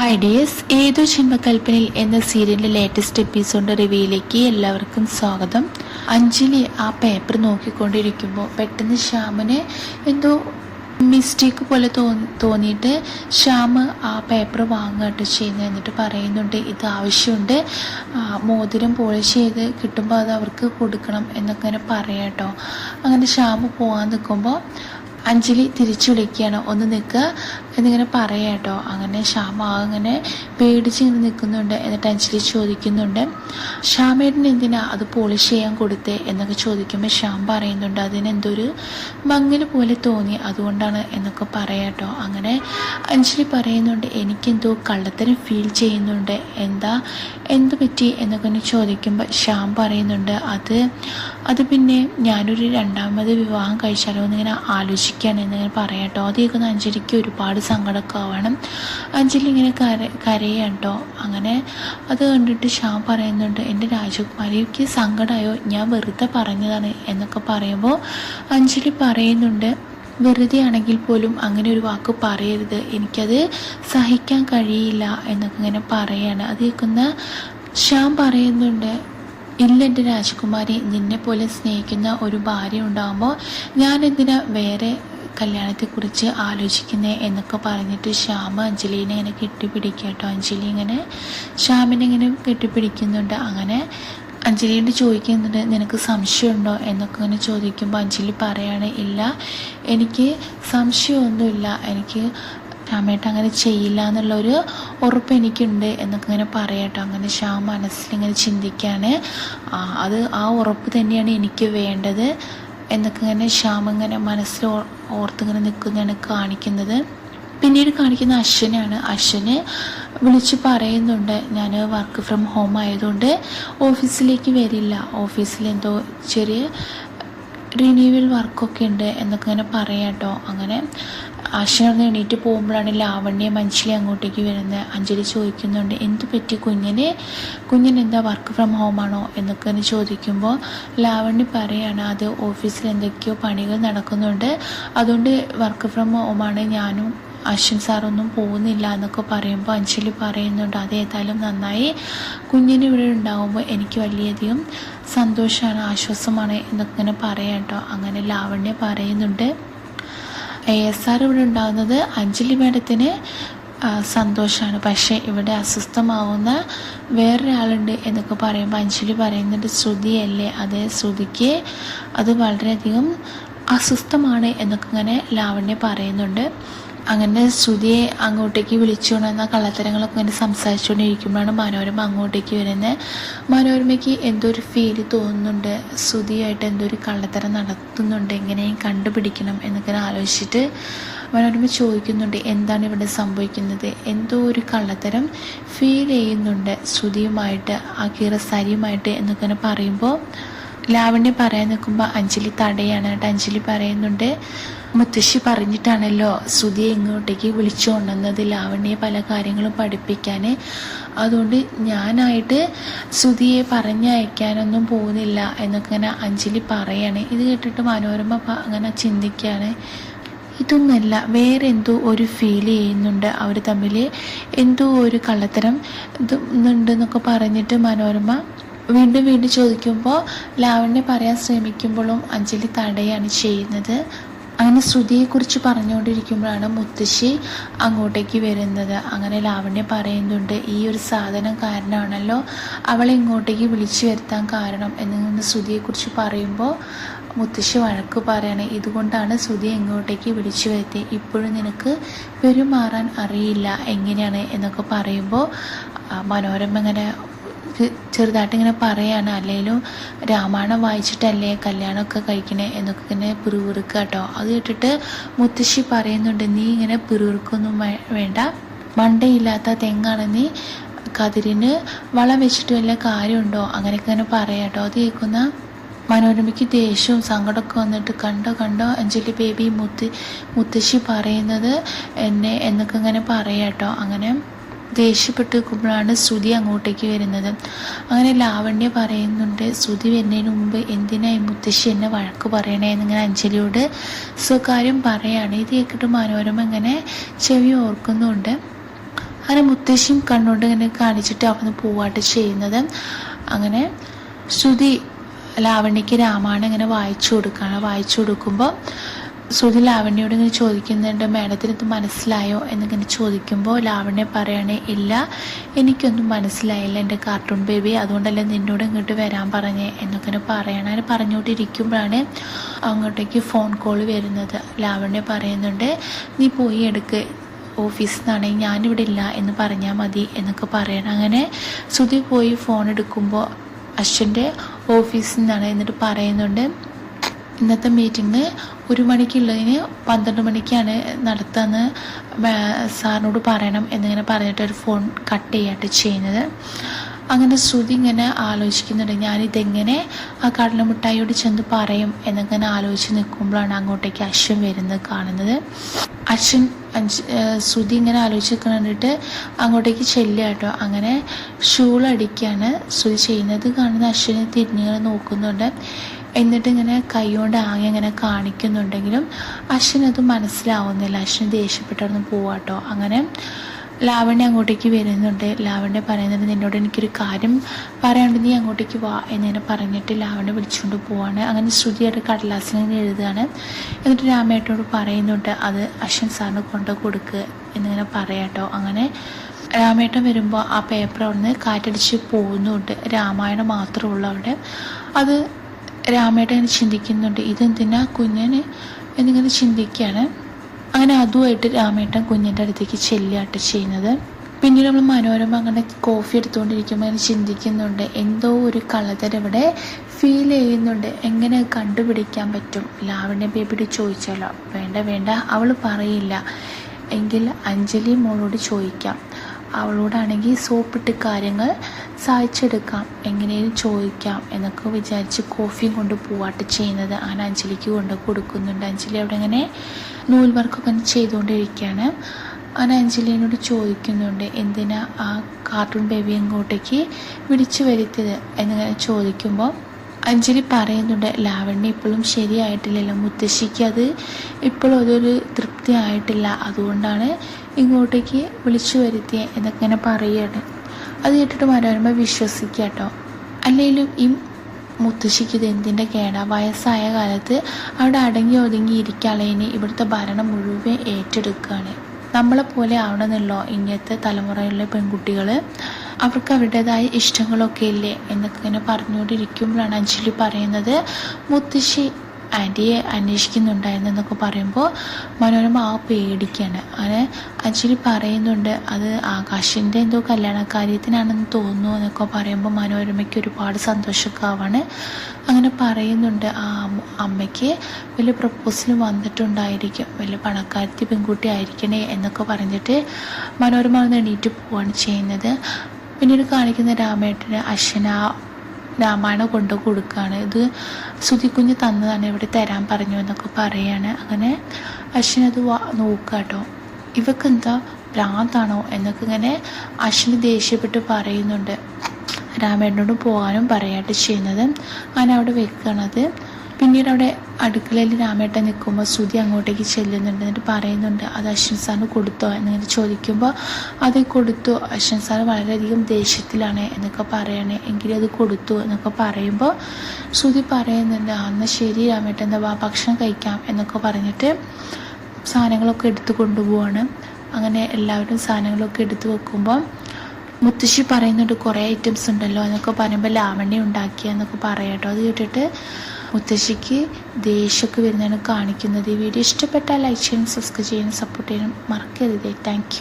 Hi dears. ഏതോ ജന്മകൽപ്പനയിൽ എന്ന സീരിയലിന്റെ ലേറ്റസ്റ്റ് എപ്പിസോഡ് റിവ്യൂയിലേക്ക് എല്ലാവർക്കും സ്വാഗതം. അഞ്ജലി ആ പേപ്പർ നോക്കിക്കൊണ്ടിരിക്കുമ്പോൾ പെട്ടെന്ന് ശ്യാമിന് എന്തോ മിസ്റ്റേക്ക് പോലെ തോന്നി തോന്നിയിട്ട് ശ്യാം ആ പേപ്പർ വാങ്ങുകട്ടോ ചെയ്യുന്നത് എന്നിട്ട് പറയുന്നുണ്ട് ഇത് ആവശ്യമുണ്ട്. മോതിരം പോളിഷ് ചെയ്ത് കിട്ടുമ്പോൾ അത് അവർക്ക് കൊടുക്കണം എന്നൊക്കെ ഇങ്ങനെ പറയാട്ടോ. അങ്ങനെ ശ്യാം പോകാൻ നിൽക്കുമ്പോൾ അഞ്ജലി തിരിച്ചു വിളിക്കുകയാണ് ഒന്ന് നിൽക്കുക എന്നിങ്ങനെ പറയാം കേട്ടോ അങ്ങനെ ശ്യാമ അങ്ങനെ പേടിച്ച് ഇങ്ങനെ നിൽക്കുന്നുണ്ട് എന്നിട്ട് അഞ്ജലി ചോദിക്കുന്നുണ്ട്. ശ്യാമേട്ടൻ എന്തിനാ അത് പോളിഷ് ചെയ്യാൻ കൊടുത്തേ? എന്നൊക്കെ ചോദിക്കുമ്പോൾ ശ്യാം പറയുന്നുണ്ട്. അതിനെന്തൊരു മങ്ങൽ പോലെ തോന്നി അതുകൊണ്ടാണ് എന്നൊക്കെ പറയാം കേട്ടോ അങ്ങനെ അഞ്ജലി പറയുന്നുണ്ട്. എനിക്കെന്തോ കള്ളത്തരം ഫീൽ ചെയ്യുന്നുണ്ട്. എന്താ? എന്ത് പറ്റി എന്നൊക്കെ ചോദിക്കുമ്പോൾ ശ്യാം പറയുന്നുണ്ട്. അത് അത് പിന്നെ ഞാനൊരു രണ്ടാമത് വിവാഹം കഴിച്ചാലോ എന്നിങ്ങനെ ആലോചിക്കുകയാണ് എന്നിങ്ങനെ പറയാം കേട്ടോ. കേൾക്കുന്ന അഞ്ജലിക്ക് ഒരുപാട് സങ്കടമൊക്കെ ആവണം അഞ്ജലി ഇങ്ങനെ കര കരയാണ് കേട്ടോ. അങ്ങനെ അത് കണ്ടിട്ട് ഷാ പറയുന്നുണ്ട് എന്റെ രാജകുമാരിക്ക് സങ്കടമായോ ഞാൻ വെറുതെ പറഞ്ഞതാണ് എന്നൊക്കെ പറയുമ്പോൾ അഞ്ജലി പറയുന്നുണ്ട് വെറുതെ ആണെങ്കിൽ പോലും അങ്ങനെ ഒരു വാക്ക് പറയരുത്. എനിക്കത് സഹിക്കാൻ കഴിയില്ല എന്നൊക്കെ ഇങ്ങനെ പറയാണ്. അത് കേൾക്കുന്ന ശ്യാം പറയുന്നുണ്ട് ഇല്ല എന്റെ രാജകുമാരി നിന്നെ പോലെ സ്നേഹിക്കുന്ന ഒരു ഭാര്യ ഉണ്ടാകുമ്പോൾ ഞാൻ എന്തിനാ വേറെ കല്യാണത്തെക്കുറിച്ച് ആലോചിക്കുന്നത് എന്നൊക്കെ പറഞ്ഞിട്ട് ശ്യാമ അഞ്ജലീനെ ഇങ്ങനെ കെട്ടിപ്പിടിക്കുക കേട്ടോ. അഞ്ജലി ഇങ്ങനെ ശ്യാമിനെ ഇങ്ങനെ കെട്ടിപ്പിടിക്കുന്നുണ്ട്. അങ്ങനെ അഞ്ജലിയോട് ചോദിക്കുന്നുണ്ട് നിനക്ക് സംശയമുണ്ടോ? എന്നൊക്കെ ഇങ്ങനെ ചോദിക്കുമ്പോൾ അഞ്ജലി പറയാണ് ഇല്ല എനിക്ക് സംശയമൊന്നുമില്ല. എനിക്ക് രാമേട്ട അങ്ങനെ ചെയ്യില്ല എന്നുള്ളൊരു ഉറപ്പ് എനിക്കുണ്ട് എന്നൊക്കെ ഇങ്ങനെ പറയട്ടോ അങ്ങനെ ശ്യാം മനസ്സിലിങ്ങനെ ചിന്തിക്കുകയാണ് അത് ആ ഉറപ്പ് തന്നെയാണ് എനിക്ക് വേണ്ടത് എന്നൊക്കെ ഇങ്ങനെ ശ്യാം ഇങ്ങനെ മനസ്സിൽ ഓർത്തിങ്ങനെ നിൽക്കുന്നതാണ് കാണിക്കുന്നത്. പിന്നീട് കാണിക്കുന്ന അശ്വനാണ്. അശ്വന് വിളിച്ച് പറയുന്നുണ്ട്. ഞാൻ വർക്ക് ഫ്രം ഹോം ആയതുകൊണ്ട് ഓഫീസിലേക്ക് വരില്ല. ഓഫീസിൽ എന്തോ ചെറിയ റിന്യൂവൽ വർക്കൊക്കെ ഉണ്ട് എന്നൊക്കെ ഇങ്ങനെ പറയാം കേട്ടോ. അങ്ങനെ അശ്വൻ എണീറ്റ് പോകുമ്പോഴാണ് ലാവണ്യ മഞ്ജലി അങ്ങോട്ടേക്ക് വരുന്നത്. അഞ്ജലി ചോദിക്കുന്നുണ്ട് എന്ത് പറ്റി കുഞ്ഞിന്? കുഞ്ഞിന് എന്താ വർക്ക് ഫ്രം ഹോമാണോ എന്നൊക്കെ ചോദിക്കുമ്പോൾ ലാവണ്യ പറയാണ് അത് ഓഫീസിൽ എന്തൊക്കെയോ പണികൾ നടക്കുന്നുണ്ട്. അതുകൊണ്ട് വർക്ക് ഫ്രം ഹോമാണ് ഞാനും അശ്വിൻ സാറൊന്നും പോകുന്നില്ല എന്നൊക്കെ പറയുമ്പോൾ അഞ്ജലി പറയുന്നുണ്ട് അതേതായാലും നന്നായി. കുഞ്ഞിന് ഇവിടെ ഉണ്ടാകുമ്പോൾ എനിക്ക് വലിയധികം സന്തോഷമാണ് ആശ്വാസമാണ് എന്നൊക്കെ ഇങ്ങനെ പറയാം കേട്ടോ അങ്ങനെ ലാവണ്യ പറയുന്നുണ്ട്. എ എസ് ആർ ഇവിടെ ഉണ്ടാകുന്നത് അഞ്ജലി മാഡത്തിന് സന്തോഷമാണ് പക്ഷേ ഇവിടെ അസ്വസ്ഥമാവുന്ന വേറൊരാളുണ്ട് എന്നൊക്കെ പറയുമ്പോൾ അഞ്ജലി പറയുന്നുണ്ട് ശ്രുതിയല്ലേ? അതേ ശ്രുതിക്ക് അത് വളരെയധികം അസ്വസ്ഥമാണ് എന്നൊക്കെ ഇങ്ങനെ ലാവണ്യ പറയുന്നുണ്ട്. അങ്ങനെ ശ്രുതിയെ അങ്ങോട്ടേക്ക് വിളിച്ചുകൊണ്ടുവന്ന കള്ളത്തരങ്ങളൊക്കെ ഇങ്ങനെ സംസാരിച്ചുകൊണ്ടിരിക്കുമ്പോഴാണ് മനോരമ അങ്ങോട്ടേക്ക് വരുന്നത്. മനോരമയ്ക്ക് എന്തോ ഒരു ഫീൽ തോന്നുന്നുണ്ട്? ശ്രുതിയായിട്ട് എന്തോ ഒരു കള്ളത്തരം നടത്തുന്നുണ്ട്? എങ്ങനെയും കണ്ടുപിടിക്കണം എന്നൊക്കെ ആലോചിച്ചിട്ട് മനോരമ ചോദിക്കുന്നുണ്ട് എന്താണ് ഇവിടെ സംഭവിക്കുന്നത്? എന്തോ ഒരു കള്ളത്തരം ഫീൽ ചെയ്യുന്നുണ്ട് ശ്രുതിയുമായിട്ട് അക്കീറ സരിയുമായിട്ട് എന്നൊക്കെ പറയുമ്പോൾ ലാവണ്യ പറയാൻ നിൽക്കുമ്പോൾ അഞ്ജലി തടയാണ് കേട്ടോ. അഞ്ജലി പറയുന്നുണ്ട് മുത്തശ്ശി പറഞ്ഞിട്ടാണല്ലോ ശ്രുതിയെ ഇങ്ങോട്ടേക്ക് വിളിച്ചു കൊണ്ടുവന്നത് ലാവണ്യെ പല കാര്യങ്ങളും പഠിപ്പിക്കാൻ അതുകൊണ്ട് ഞാനായിട്ട് ശ്രുതിയെ പറഞ്ഞയക്കാനൊന്നും പോകുന്നില്ല എന്നൊക്കെ ഇങ്ങനെ അഞ്ജലി പറയാണ്. ഇത് കേട്ടിട്ട് മനോരമ അങ്ങനെ ചിന്തിക്കുകയാണ് ഇതൊന്നല്ല വേറെ എന്തോ ഒരു ഫീൽ ചെയ്യുന്നുണ്ട്. അവർ തമ്മിൽ എന്തോ ഒരു കള്ളത്തരം എന്നൊക്കെ പറഞ്ഞിട്ട് മനോരമ വീണ്ടും വീണ്ടും ചോദിക്കുമ്പോൾ ലാവണ്യ പറയാൻ ശ്രമിക്കുമ്പോഴും അഞ്ജലി തടയാണ് ചെയ്യുന്നത്. അങ്ങനെ ശ്രുതിയെക്കുറിച്ച് പറഞ്ഞുകൊണ്ടിരിക്കുമ്പോഴാണ് മുത്തശ്ശി അങ്ങോട്ടേക്ക് വരുന്നത്. അങ്ങനെ ലാവണ്യ പറയുന്നുണ്ട് ഈ ഒരു സാധനം കാരണമാണല്ലോ അവളെ ഇങ്ങോട്ടേക്ക് വിളിച്ചു വരുത്താൻ കാരണം എന്നിങ്ങനെ ശ്രുതിയെക്കുറിച്ച് പറയുമ്പോൾ മുത്തശ്ശി വഴക്ക് പറയാണ് ഇതുകൊണ്ടാണ് ശ്രുതി ഇങ്ങോട്ടേക്ക് വിളിച്ചു വരുത്തി ഇപ്പോഴും നിനക്ക് പെരുമാറാൻ അറിയില്ല. എങ്ങനെയാണ്? എന്നൊക്കെ പറയുമ്പോൾ മനോരമ ഇങ്ങനെ ചെ- ചെറുതായിട്ട് ഇങ്ങനെ പറയാണ് അല്ലെങ്കിലും രാമായണം വായിച്ചിട്ടല്ലേ കല്യാണമൊക്കെ കഴിക്കണേ എന്നൊക്കെ ഇങ്ങനെ പിറുവിറുക്കുക കേട്ടോ. അത് കേട്ടിട്ട് മുത്തശ്ശി പറയുന്നുണ്ട് നീ ഇങ്ങനെ പിറുവിറുക്കൊന്നും വേണ്ട. മണ്ടയില്ലാത്ത തെങ്ങാണ് നീ. കതിരിന് വളം വെച്ചിട്ട് വല്ല കാര്യമുണ്ടോ? അങ്ങനെയൊക്കെ ഇങ്ങനെ പറയാം കേട്ടോ. അത് കേൾക്കുന്ന മനോരമയ്ക്ക് ദേഷ്യവും സങ്കടമൊക്കെ വന്നിട്ട് കണ്ടോ കണ്ടോ? അഞ്ജലി ബേബി മുത്ത് മുത്തശ്ശി പറയുന്നത് എന്നെ എന്നൊക്കെ ഇങ്ങനെ പറയാം കേട്ടോ. അങ്ങനെ ദേഷ്യപ്പെട്ട് നിൽക്കുമ്പോഴാണ് ശ്രുതി അങ്ങോട്ടേക്ക് വരുന്നത്. അങ്ങനെ ലാവണ്യ പറയുന്നുണ്ട് ശ്രുതി വരുന്നതിന് മുമ്പ് എന്തിനായി മുത്തശ്ശി എന്നെ വഴക്ക് പറയണേ? എന്നിങ്ങനെ അഞ്ജലിയോട് സ്വകാര്യം പറയാണ്. ഇത് കേട്ടിട്ട് മനോരമ ഇങ്ങനെ ചെവി ഓർക്കുന്നുണ്ട്. അങ്ങനെ മുത്തശ്ശിയും കണ്ണുകൊണ്ട് ഇങ്ങനെ കാണിച്ചിട്ട് അവിടുന്ന് പോവാട്ട് ചെയ്യുന്നത്. അങ്ങനെ ശ്രുതി ലാവണ്യക്ക് രാമായണം ഇങ്ങനെ വായിച്ചു കൊടുക്കുകയാണ്. വായിച്ചു കൊടുക്കുമ്പോൾ ശ്രുതി ലാവണ്യോട് ഇങ്ങനെ ചോദിക്കുന്നുണ്ട് മാഡത്തിന് ഇത് മനസ്സിലായോ? എന്നിങ്ങനെ ചോദിക്കുമ്പോൾ ലാവണ്യ പറയണേ ഇല്ല എനിക്കൊന്നും മനസ്സിലായില്ല എന്റെ കാർട്ടൂൺ ബേബി അതുകൊണ്ടല്ലേ നിന്നോട് ഇങ്ങോട്ട് വരാൻ പറഞ്ഞേ? എന്നൊക്കെ പറയണം. അങ്ങനെ പറഞ്ഞുകൊണ്ടിരിക്കുമ്പോഴാണ് അങ്ങോട്ടേക്ക് ഫോൺ കോൾ വരുന്നത്. ലാവണ്യ പറയുന്നുണ്ട് നീ പോയി എടുക്ക് ഓഫീസിൽ നിന്നാണെങ്കിൽ ഞാനിവിടെ ഇല്ല എന്ന് പറഞ്ഞാൽ മതി എന്നൊക്കെ പറയണം. അങ്ങനെ സുധി പോയി ഫോൺ എടുക്കുമ്പോൾ അശ്വന്റെ ഓഫീസിൽ നിന്നാണ് എന്നിട്ട് പറയുന്നുണ്ട് ഇന്നത്തെ മീറ്റിംഗ് ഒരു മണിക്കുള്ളതിന് പന്ത്രണ്ട് മണിക്കാണ് നടത്തുന്നത് സാറിനോട് പറയണം എന്നിങ്ങനെ പറഞ്ഞിട്ട് ഒരു ഫോൺ കട്ട് ചെയ്യാട്ട് ചെയ്യുന്നത്. അങ്ങനെ ശ്രുതി ഇങ്ങനെ ആലോചിക്കുന്നുണ്ട് ഞാനിതെങ്ങനെ ആ കടലമുട്ടായിയോട് ചെന്ന് പറയും? എന്നിങ്ങനെ ആലോചിച്ച് നിൽക്കുമ്പോഴാണ് അങ്ങോട്ടേക്ക് അശ്വൻ വരുന്നത് കാണുന്നത്. അശ്വൻ ശ്രുതി ഇങ്ങനെ ആലോചിച്ച് കണ്ടിട്ട് അങ്ങോട്ടേക്ക് ചെല്ലുക കേട്ടോ. അങ്ങനെ ഷൂളടിക്കുകയാണ് ശ്രുതി ചെയ്യുന്നത്. കാണുന്ന അശ്വിനെ തിരിഞ്ഞിങ്ങനെ നോക്കുന്നുണ്ട്. എന്നിട്ട് ഇങ്ങനെ കൈകൊണ്ട് ആകെ ഇങ്ങനെ കാണിക്കുന്നുണ്ടെങ്കിലും അശ്വിനത് മനസ്സിലാവുന്നില്ല. അശ്വിൻ ദേഷ്യപ്പെട്ടൊന്ന് പോവാട്ടോ അങ്ങനെ ലാവണ്യ അങ്ങോട്ടേക്ക് വരുന്നുണ്ട്. ലാവണ്യ പറയുന്നത് നിന്നോട് എനിക്കൊരു കാര്യം പറയാണ്ട് നീ അങ്ങോട്ടേക്ക് വാ എന്നിങ്ങനെ പറഞ്ഞിട്ട് ലാവണ്യ വിളിച്ചുകൊണ്ട് പോവാണ്. അങ്ങനെ ശ്രുതിയുടെ കടലാസിനെ എഴുതുകയാണ്. എന്നിട്ട് രാമേട്ടോട് പറയുന്നുണ്ട് അത് അശ്വൻ സാറിന് കൊണ്ട് കൊടുക്കുക എന്നിങ്ങനെ പറയാട്ടോ അങ്ങനെ രാമേട്ടൻ വരുമ്പോൾ ആ പേപ്പർ അവിടുന്ന് കാറ്റടിച്ച് പോകുന്നുണ്ട്. രാമായണം മാത്രമേ ഉള്ളൂ അവിടെ. അത് രാമേട്ടൻ ചിന്തിക്കുന്നുണ്ട് ഇതെന്തിനാ കുഞ്ഞിന്? എന്നിങ്ങനെ ചിന്തിക്കുകയാണ്. അങ്ങനെ അതുമായിട്ട് രാമേട്ടൻ കുഞ്ഞിന്റെ അടുത്തേക്ക് ചെല്ലുകയാട്ട് ചെയ്യുന്നത്. പിന്നീട് നമ്മൾ മനോരമ അങ്ങനെ കോഫി എടുത്തുകൊണ്ടിരിക്കുമ്പോൾ അങ്ങനെ ചിന്തിക്കുന്നുണ്ട് എന്തോ ഒരു കളതര ഇവിടെ ഫീൽ ചെയ്യുന്നുണ്ട്. എങ്ങനെ കണ്ടുപിടിക്കാൻ പറ്റും? ലാവണ്യ ബേബിയോട് ചോദിച്ചാലോ? വേണ്ട വേണ്ട അവൾ പറയില്ല. എങ്കിൽ അഞ്ജലി മോളോട് ചോദിക്കാം. അവളോടാണെങ്കിൽ സോപ്പിട്ട് കാര്യങ്ങൾ സാധിച്ചെടുക്കാം എങ്ങനെയും ചോദിക്കാം എന്നൊക്കെ വിചാരിച്ച് കോഫിയും കൊണ്ട് പോവാട്ട് ചെയ്യുന്നത് അങ്ങനെ അഞ്ജലിക്ക് കൊണ്ട് കൊടുക്കുന്നുണ്ട്. അഞ്ജലി അവിടെ ഇങ്ങനെ നൂൽ വർക്കൊക്കെ ചെയ്തുകൊണ്ടിരിക്കുകയാണ്. അങ്ങനെ അഞ്ജലിനോട് ചോദിക്കുന്നുണ്ട് എന്തിനാ ആ കാർട്ടൂൺ ബേബി അങ്ങോട്ടേക്ക് വിളിച്ചു വരുത്തിയത്? എന്നിങ്ങനെ ചോദിക്കുമ്പോൾ അഞ്ജലി പറയുന്നുണ്ട് ലാവണ്യ ഇപ്പോഴും ശരിയായിട്ടില്ലല്ലോ. മുത്തശ്ശിക്ക് അത് ഇപ്പോഴും അതൊരു തൃപ്തി ആയിട്ടില്ല അതുകൊണ്ടാണ് ഇങ്ങോട്ടേക്ക് വിളിച്ചു വരുത്തിയ എന്നൊക്കെ ഇങ്ങനെ പറയുകയാണ്. അത് കേട്ടിട്ട് മനോരമ വിശ്വസിക്കുക കേട്ടോ. അല്ലെങ്കിലും ഈ മുത്തശ്ശിക്ക് ഇത് എന്തിന്റെ കേടാ? വയസ്സായ കാലത്ത് അവിടെ അടങ്ങി ഒതുങ്ങി ഇരിക്കാളേന് ഇവിടുത്തെ ഭരണം മുഴുവൻ ഏറ്റെടുക്കുകയാണ്. നമ്മളെപ്പോലെ ആവണമെന്നല്ലോ ഇങ്ങനത്തെ തലമുറയിലെ പെൺകുട്ടികൾ അവർക്ക് അവരുടേതായ ഇഷ്ടങ്ങളൊക്കെ ഇല്ലേ? എന്നൊക്കെ ഇങ്ങനെ പറഞ്ഞുകൊണ്ടിരിക്കുമ്പോഴാണ് അഞ്ജലി പറയുന്നത്. മുത്തശ്ശി ആന്റിയെ അന്വേഷിക്കുന്നുണ്ടായിരുന്നെന്നൊക്കെ പറയുമ്പോൾ മനോരമ ആ പേടിക്കുകയാണ് അങ്ങനെ ആക്ച്വലി പറയുന്നുണ്ട് അത് ആകാശിന്റെ എന്തോ കല്യാണ കാര്യത്തിനാണെന്ന് തോന്നുന്നു എന്നൊക്കെ പറയുമ്പോൾ മനോരമയ്ക്ക് ഒരുപാട് സന്തോഷമൊക്കെ ആവാണ് അങ്ങനെ പറയുന്നുണ്ട് ആ അമ്മയ്ക്ക് വലിയ പ്രപ്പോസൽ വന്നിട്ടുണ്ടായിരിക്കും. വലിയ പണക്കാരത്തി പെൺകുട്ടി ആയിരിക്കണേ എന്നൊക്കെ പറഞ്ഞിട്ട് മനോരമ ഒന്ന് എണീറ്റ് പോവാണ് ചെയ്യുന്നത്. പിന്നീട് കാണിക്കുന്ന രാമേട്ടന് അശ്വന രാമായണം കൊണ്ട് കൊടുക്കുകയാണ്. ഇത് സുതിക്കുഞ്ഞ് തന്നതാണ് ഇവിടെ തരാൻ പറഞ്ഞു എന്നൊക്കെ പറയാണ്. അങ്ങനെ അശ്വിനത് നോക്കുക കേട്ടോ ഇവക്കെന്താ ഭ്രാന്താണോ എന്നൊക്കെ ഇങ്ങനെ അശ്വിന് ദേഷ്യപ്പെട്ട് പറയുന്നുണ്ട്. രാമേട്ടനോട് പോകാനും പറയാട്ട് ചെയ്യുന്നത്. അങ്ങനെ അവിടെ വെക്കുകയാണത്. പിന്നീട് അവിടെ അടുക്കളയിൽ രാമേട്ടൻ നിൽക്കുമ്പോൾ ശ്രുതി അങ്ങോട്ടേക്ക് ചെല്ലുന്നുണ്ട്. എന്നിട്ട് പറയുന്നുണ്ട് അത് അശ്വിൻ സാറിന് കൊടുത്തോ? എന്നിങ്ങനെ ചോദിക്കുമ്പോൾ അത് കൊടുത്തു. അശ്വിൻ സാർ വളരെയധികം ദേഷ്യത്തിലാണ് എന്നൊക്കെ പറയണേ. എങ്കിലും അത് കൊടുത്തു എന്നൊക്കെ പറയുമ്പോൾ ശ്രുതി പറയുന്നുണ്ട് അന്ന് ശരി രാമേട്ടൻ എന്താ വാ ഭക്ഷണം കഴിക്കാം. എന്നൊക്കെ പറഞ്ഞിട്ട് സാധനങ്ങളൊക്കെ എടുത്തു കൊണ്ടുപോവാണ്. അങ്ങനെ എല്ലാവരും സാധനങ്ങളൊക്കെ എടുത്തു വെക്കുമ്പോൾ മുത്തശ്ശി പറയുന്നുണ്ട് കുറേ ഐറ്റംസ് ഉണ്ടല്ലോ എന്നൊക്കെ പറയുമ്പോൾ ലാവണ്യ ഉണ്ടാക്കിയെന്നൊക്കെ പറയാട്ടോ. അത് കേട്ടിട്ട് മുത്തശ്ശിക്ക് ദേഷ്യമൊക്കെ വരുന്നതാണ് കാണിക്കുന്നത്. ഈ വീഡിയോ ഇഷ്ടപ്പെട്ടാൽ ലൈക്ക് ചെയ്യാനും സബ്സ്ക്രൈബ് ചെയ്യാനും സപ്പോർട്ട് ചെയ്യാനും മറക്കരുത്. താങ്ക്